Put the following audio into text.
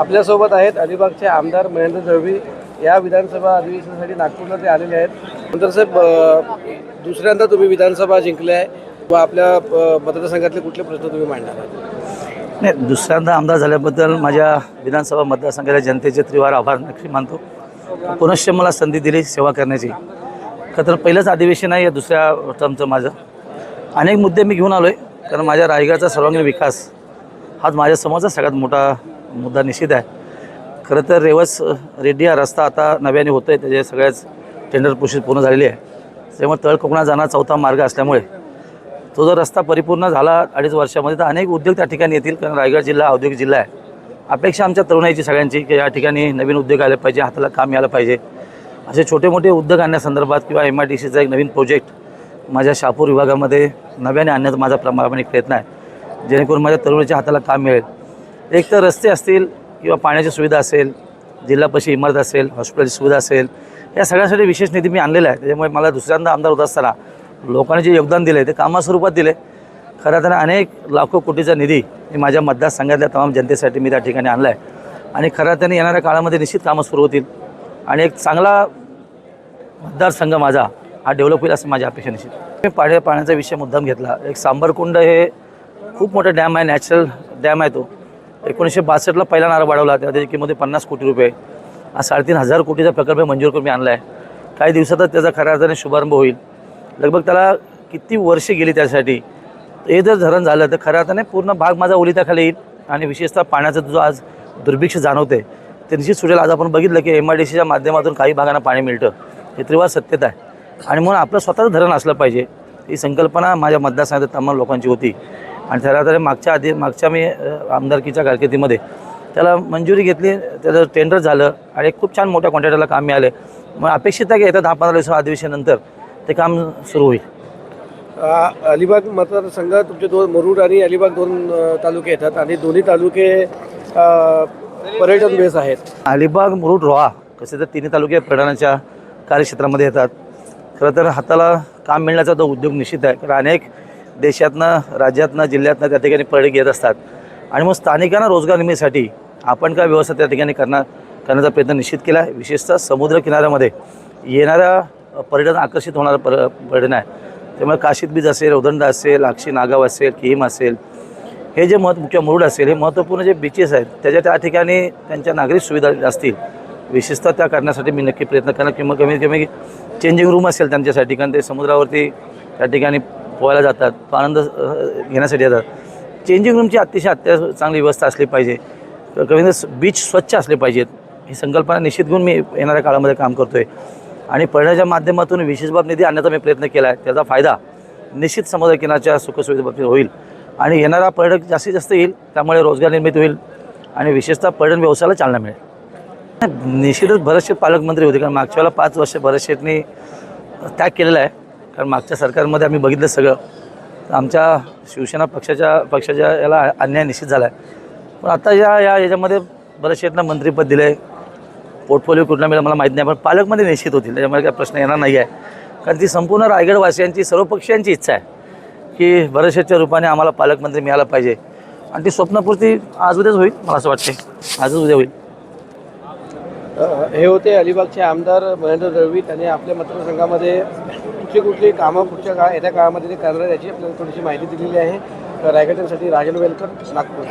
आपल्यासोबत आहेत अलिबागचे आमदार महेंद्र दळवी. या विधानसभा अधिवेशनासाठी नागपूरला ते आलेले आहेत. नंतर साहेब दुसऱ्यांदा तुम्ही विधानसभा जिंकले आहे व आपल्या मतदारसंघातले कुठले प्रश्न तुम्ही मांडणार आहात? नाही दुसऱ्यांदा आमदार झाल्याबद्दल माझ्या विधानसभा मतदारसंघाच्या जनतेचे त्रिवार आभार नक्की मानतो. पुनश्च मला संधी दिली सेवा करण्याची. खरं तर पहिलंच अधिवेशन आहे या दुसऱ्या टर्मचं माझं. अनेक मुद्दे मी घेऊन आलो आहे कारण माझ्या रायगडचा सर्वांगीण विकास हाच माझ्यासमोरचा सगळ्यात मोठा मुद्दा निश्चित आहे. खरं तर रेवस रेड्डी हा रस्ता आता नव्याने होतो आहे त्याचे सगळ्याच टेंडर प्रोसेस पूर्ण झालेली आहे. त्यामुळे तळ कोकणात जाणारा चौथा मार्ग असल्यामुळे तो जर रस्ता परिपूर्ण झाला अडीच वर्षामध्ये तर अनेक उद्योग त्या ठिकाणी येतील कारण रायगड जिल्हा औद्योगिक जिल्हा आहे. अपेक्षा आमच्या तरुणाईची सगळ्यांची की या ठिकाणी नवीन उद्योग आले पाहिजे हाताला काम यायला पाहिजे. असे छोटे मोठे उद्योग आणण्यासंदर्भात किंवा एम आय डी सीचा एक नवीन प्रोजेक्ट माझ्या शापूर विभागामध्ये नव्याने आणण्याचा माझा प्रामाणिक प्रयत्न आहे. जेणेकरून माझ्या तरुणाच्या हाताला काम मिळेल. एक तर रस्ते असतील किंवा पाण्याची सुविधा असेल जिल्हापाशी इमारत असेल हॉस्पिटलची सुविधा असेल या सगळ्यासाठी विशेष निधी मी आणलेला आहे. त्याच्यामुळे मला दुसऱ्यांदा आमदार होत असताना लोकांनी जे योगदान दिले ते कामास्वरूपात दिले खरं तर अनेक लाखो कोटीचा निधी मी माझ्या मतदारसंघातल्या तमाम जनतेसाठी मी त्या ठिकाणी आणला आहे आणि खरं त्याने येणाऱ्या काळामध्ये निश्चित कामं सुरू होतील. आणि एक चांगला मतदारसंघ माझा हा डेव्हलप होईल असं माझी अपेक्षा निश्चित. मी पाण्या पाण्याचा विषय मुद्दाम घेतला. एक सांबरकुंड हे खूप मोठं डॅम आहे नॅचरल डॅम आहे तो. एकोणीसशे बासष्टला पहिला नारा वाढवला तेव्हा किंमत पन्नास कोटी रुपये. हा साडेतीन हजार कोटीचा प्रकल्प मंजूर करून मी आणला आहे काही दिवसातच त्याचा खऱ्या अर्थाने शुभारंभ होईल. लगभग त्याला किती वर्षे गेली त्यासाठी? हे जर धरण झालं तर खऱ्या अर्थाने पूर्ण भाग माझा ओलिताखाली येईल. आणि विशेषतः पाण्याचं जो आज दुर्भिक्ष जाणवते ते निश्चित सुटेल. आज आपण बघितलं की एम आय डी सीच्या माध्यमातून काही भागांना पाणी मिळतं. हे त्रिवार सत्यता आहे. आणि म्हणून आपलं स्वतःचं धरण असलं पाहिजे. ही संकल्पना माझ्या मतदारसंघात तमाम लोकांची होती. आणि खऱ्या अर्थाने मागच्या आधी मागच्या मी आमदारकीच्या कारकिर्दीमध्ये त्याला मंजुरी घेतली त्याचं टेंडर झालं आणि एक खूप छान मोठ्या कॉन्ट्रॅक्टरला काम मिळाले. मग अपेक्षित आहे की येत्या दहा पंधरा दिवसा अधिवेशनानंतर ते काम सुरू होईल? अलिबाग मतदारसंघ तुमचे दोन मुरुड आणि अलिबाग दोन तालुके येतात आणि दोन्ही तालुके पर्यटन बेस आहेत. अलिबाग मुरुड रोहा कसे तर तिन्ही तालुके पर्यटनाच्या कार्यक्षेत्रामध्ये येतात. खरं तर हाताला काम मिळण्याचा तो उद्योग निश्चित आहे. कारण अनेक देशातनं राज्यातनं जिल्ह्यातनं त्या ठिकाणी पर्यटक येत असतात. आणि मग स्थानिकांना रोजगार निर्मितीसाठी आपण काय व्यवस्था त्या ठिकाणी करणार करण्याचा प्रयत्न निश्चित केला आहे. विशेषतः समुद्र किनाऱ्यामध्ये पर्यटन आकर्षित होणारं पर पर्यटन आहे. त्यामुळे काशीत बीच असेल उदंड असेल अक्षी नागाव असेल किहीम असेल हे जे महत्त्व किंवा मुरुड असेल हे महत्त्वपूर्ण जे बीचेस आहेत त्याच्या त्या ठिकाणी त्यांच्या नागरिक सुविधा असतील विशेषतः त्या करण्यासाठी मी नक्की प्रयत्न करणार किंवा कमीत कमी चेंजिंग रूम असेल त्यांच्यासाठी कारण ते समुद्रावरती त्या ठिकाणी पोहायला जातात तो आनंद घेण्यासाठी येतात. चेंजिंग रूमची अतिशय अत्या चांगली व्यवस्था असली पाहिजे. कविंद्र बीच स्वच्छ असले पाहिजेत. ही संकल्पना निश्चित घेऊन मी येणाऱ्या काळामध्ये काम करतो आहे आणि पर्यटनाच्या माध्यमातून विशेष बाब निधी आणण्याचा मी प्रयत्न केला आहे त्याचा फायदा निश्चित समुद्रकिनारच्या सुखसुविधेबाबतीत होईल. आणि येणारा पर्यटक जास्तीत जास्त येईल त्यामुळे रोजगार निर्मिती होईल आणि विशेषतः पर्यटन व्यवसायाला चालना मिळेल. निश्चितच भरतशेठ पालकमंत्री होते. कारण मागच्या वेळेला पाच वर्ष भरतशेठनी त्याग केलेला आहे. कारण मागच्या सरकारमध्ये आम्ही बघितलं सगळं. आमच्या शिवसेना पक्षाच्या पक्षाच्या याला अन्याय निश्चित झाला आहे पण आता या या याच्यामध्ये भरतशेठनं मंत्रीपद दिलं आहे पोर्टफोलिओ कुठला मिळेल मला माहीत नाही पण पालकमध्ये निश्चित होतील. त्याच्यामुळे काही प्रश्न येणार नाही आहे कारण ती संपूर्ण रायगडवासियांची सर्व पक्षांची इच्छा आहे की भरतशेठच्या रूपाने आम्हाला पालकमंत्री मिळाला पाहिजे. आणि ती स्वप्नपूर्ती आज उद्याच होईल मला असं वाटते आजच उद्या होईल. हे होते अलिबागचे आमदार महेंद्र दळवी त्यांनी आपल्या मतदारसंघामध्ये कुठली कुठली कामं पुढच्या काळ येत्या काळामध्ये ते करणार याची आपल्याला थोडीशी माहिती दिलेली आहे. रायगडसाठी राजन वेलकर नागपूर.